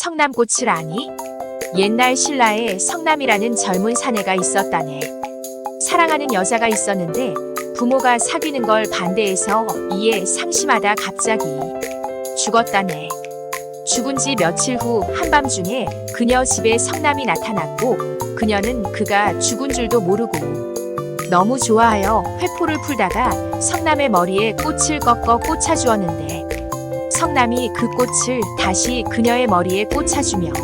성남꽃을 아니? 옛날 신라에 성남이라는 젊은 사내가 있었다네. 사랑하는 여자가 있었는데 부모가 사귀는 걸 반대해서 이에 상심하다 갑자기 죽었다네. 죽은 지 며칠 후 한밤중에 그녀 집에 성남이 나타났고 그녀는 그가 죽은 줄도 모르고 너무 좋아하여 회포를 풀다가 성남의 머리에 꽃을 꺾어 꽂아주었는데 성남이 그 꽃을 다시 그녀의 머리에 꽂아주며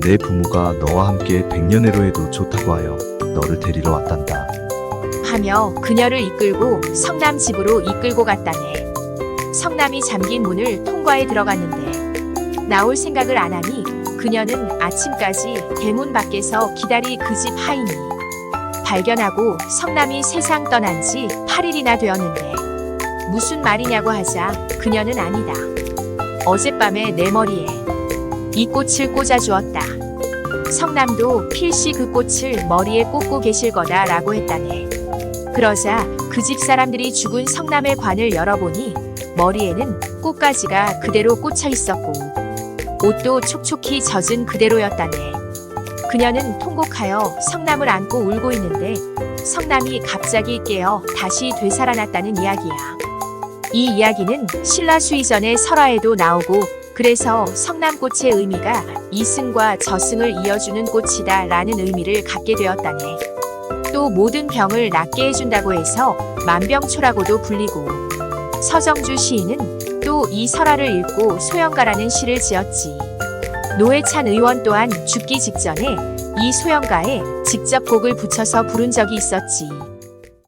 내 부모가 너와 함께 백년해로 해도 좋다고 하여 너를 데리러 왔단다. 하며 그녀를 이끌고 성남 집으로 이끌고 갔다네. 성남이 잠긴 문을 통과해 들어갔는데 나올 생각을 안 하니 그녀는 아침까지 대문 밖에서 기다리 그 집 하인이 발견하고 성남이 세상 떠난 지 8일이나 되었는데 무슨 말이냐고 하자 그녀는 아니다. 어젯밤에 내 머리에 이 꽃을 꽂아주었다. 성남도 필시 그 꽃을 머리에 꽂고 계실 거다라고 했다네. 그러자 그 집 사람들이 죽은 성남의 관을 열어보니 머리에는 꽃가지가 그대로 꽂혀 있었고 옷도 촉촉히 젖은 그대로였다네. 그녀는 통곡하여 성남을 안고 울고 있는데 성남이 갑자기 깨어 다시 되살아났다는 이야기야. 이 이야기는 신라 수의전의 설화에도 나오고 그래서 성남꽃의 의미가 이승과 저승을 이어주는 꽃이다 라는 의미를 갖게 되었다네. 또 모든 병을 낫게 해준다고 해서 만병초라고도 불리고 서정주 시인은 또 이 설화를 읽고 소영가라는 시를 지었지. 노회찬 의원 또한 죽기 직전에 이 소영가에 직접 곡을 붙여서 부른 적이 있었지.